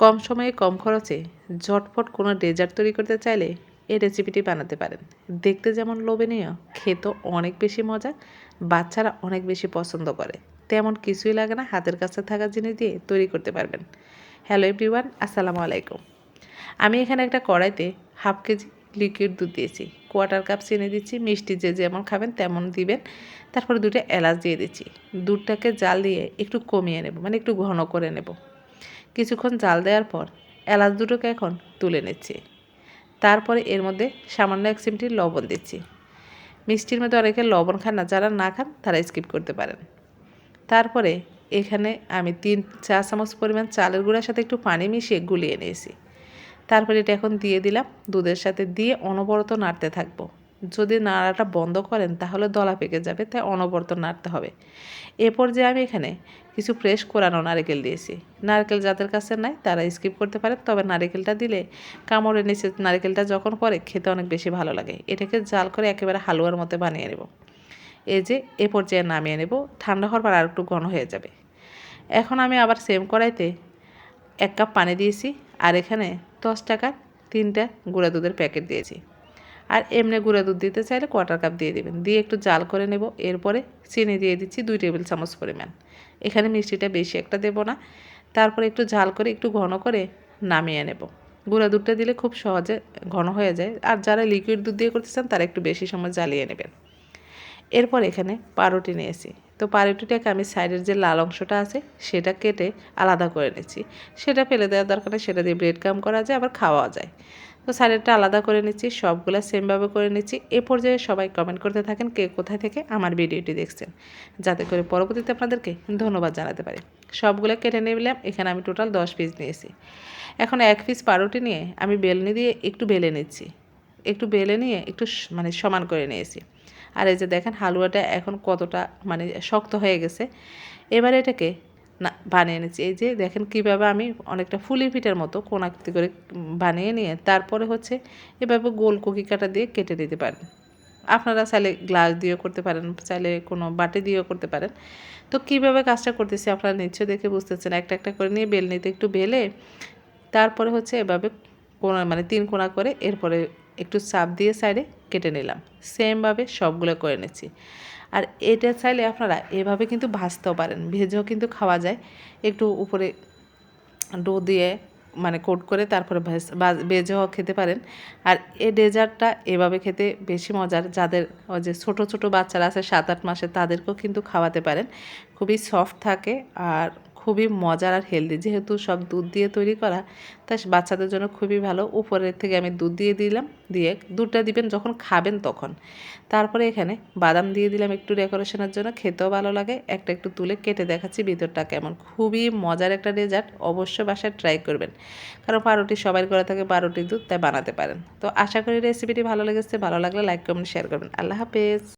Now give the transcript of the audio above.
কম সময়ে কম খরচে ঝটফট কোনো ডেজার্ট তৈরি করতে চাইলে এই রেসিপিটি বানাতে পারেন। দেখতে যেমন লোভনীয়, খেতেও অনেক বেশি মজা, বাচ্চারা অনেক বেশি পছন্দ করে। তেমন কিছুই লাগে না, হাতের কাছে থাকা জিনিস দিয়ে তৈরি করতে পারবেন। হ্যালো এভরিওয়ান, আসসালামু আলাইকুম। আমি এখানে একটা কড়াইতে হাফ কেজি লিকুইড দুধ দিয়েছি। কোয়ার্টার কাপ চিনি দিচ্ছি, মিষ্টি যে যেমন খাবেন তেমন দিবেন। তারপরে দুটো এলাচ দিয়ে দিচ্ছি। দুধটাকে জাল দিয়ে একটু কমিয়ে নেব মানে একটু ঘন করে নেব। কিছুক্ষণ জাল দেওয়ার পর এলাচ দুটোকে এখন তুলে নিচ্ছি। তারপরে এর মধ্যে সামান্য এক চিমটি লবণ দিচ্ছি। মিষ্টির মধ্যে অনেকে লবণ খান না, যারা না খান তারা স্কিপ করতে পারেন। তারপরে এখানে আমি তিন চা চামচ পরিমাণ চালের গুঁড়ার সাথে একটু পানি মিশিয়ে গুলিয়ে নিয়েছি। তারপরে এটা এখন দিয়ে দিলাম দুধের সাথে দিয়ে অনবরত নাড়তে থাকব। যদি নাড়াটা বন্ধ করেন তাহলে দলা পেকে যাবে, তাই অনবরত নাড়তে হবে। এরপর যে আমি এখানে কিছু ফ্রেশ কোরানো নারকেল দিয়েছি। নারকেল যাদের কাছে নাই, তারা স্কিপ করতে পারে, তবে নারকেলটা দিলে কামড়ের নিচে নারকেলটা যখন পরে খেতে অনেক বেশি ভালো লাগে। এটাকে জাল করে একেবারে হালুয়ার মতো বানিয়ে নেব। এই যে, এ পর্যায়ে নামিয়ে নেব। ঠান্ডা হওয়ার পর আর একটু ঘন হয়ে যাবে। এখন আমি আবার সেম কড়াইতে এক কাপ পানি দিয়েছি, আর এখানে দশ টাকার তিনটা গুঁড়া দুধের প্যাকেট দিয়েছি। আর এমনি গুঁড়া দুধ দিতে চাইলে কোয়ার্টার কাপ দিয়ে দেবেন। দিয়ে একটু জাল করে নেব। এরপরে চিনি দিয়ে দিচ্ছি দুই টেবিল চামচ পরিমাণ। এখানে মিষ্টিটা বেশি একটা দেব না। তারপরে একটু ঝাল করে একটু ঘন করে নামিয়ে নেব। গুঁড়া দুধটা দিলে খুব সহজে ঘন হয়ে যায়। আর যারা লিকুইড দুধ দিয়ে করতে চান, তারা একটু বেশি সময় জ্বালিয়ে নেবেন। এরপর এখানে পাউরুটি নিয়েছি। তো পাউরুটিটাকে আমি সাইডের যে লাল অংশটা আছে, সেটা কেটে আলাদা করে নিচ্ছি। সেটা ফেলে দেওয়ার দরকার সেটা দিয়ে ব্রেড কাম করা যায়, আবার খাওয়া যায়। তো সাইডেরটা আলাদা করে নিচ্ছি, সবগুলো সেমভাবে করে নিচ্ছি। এ পর্যায়ে সবাই কমেন্ট করতে থাকেন, কে কোথায় থেকে আমার ভিডিওটি দেখছেন। যাতে করে পরবর্তীতে আপনাদেরকে ধন্যবাদ জানাতে পারি। সবগুলো কেটে নিলাম, এখানে আমি টোটাল দশ পিস নিয়েছি। এখন এক পিস পাউরুটি নিয়ে আমি বেলনি দিয়ে একটু বেলে নিচ্ছি। একটু বেলে নিয়ে একটু মানে সমান করে নিয়েছি। আর এই যে দেখেন, হালুয়াটা এখন কতটা মানে শক্ত হয়ে গেছে। এবার এটাকে না, বানিয়ে নিচ্ছি এই যে দেখেন কীভাবে আমি অনেকটা ফুলি পিঠার মতো কোনাকৃতি করে বানিয়ে নিয়ে তারপরে হচ্ছে এভাবে গোল কুকি কাটা দিয়ে কেটে দিতে পারেন। আপনারা চাইলে গ্লাস দিয়েও করতে পারেন, চাইলে কোনো বাটি দিয়েও করতে পারেন। তো কীভাবে কাজটা করতেছি আপনারা নিশ্চয় দেখে বুঝতেছেন। একটা একটা করে নিয়ে বেল নিতে একটু বেলে তারপরে হচ্ছে এভাবে কোনা মানে তিন কোনা করে এরপরে একটু দিয়ে সাইডে কেটে নিলাম। সেমভাবে সবগুলো করে নিচ্ছি। আর এটা চাইলে আপনারা এভাবে কিন্তু ভাজতেও পারেন। ভেজেও কিন্তু খাওয়া যায়। একটু উপরে ডো দিয়ে মানে কোট করে তারপরে ভেজেও খেতে পারেন। আর এ ডেজার্টটা এভাবে খেতে বেশি মজার। যাদের ওই যে ছোটো ছোটো বাচ্চারা আছে, সাত, আট মাসে তাদেরকেও কিন্তু খাওয়াতে পারেন। খুবই সফট থাকে আর খুবই মজার আর হেলদি যেহেতু সব দুধ দিয়ে তৈরি করা তাই বাচ্চাদের জন্য খুবই ভালো। উপরের থেকে আমি দুধ দিয়ে দিলাম, দিয়ে দুধটা দিবেন যখন খাবেন তখন। তারপরে এখানে বাদাম দিয়ে দিলাম একটু ডেকোরেশনের জন্য, খেতেও ভালো লাগে। একটা একটু তুলে কেটে দেখাচ্ছি ভিতরটা কেমন। খুবই মজার একটা ডেজার্ট অবশ্যই বাসায় ট্রাই করবেন। কারণ পাউরুটি সবাই করে থাকে, পাউরুটি দুধ তাই বানাতে পারেন। তো আশা করি রেসিপিটি ভালো লেগেছে। ভালো লাগলে লাইক কমেন্ট শেয়ার করবেন। আল্লাহ হাফেজ।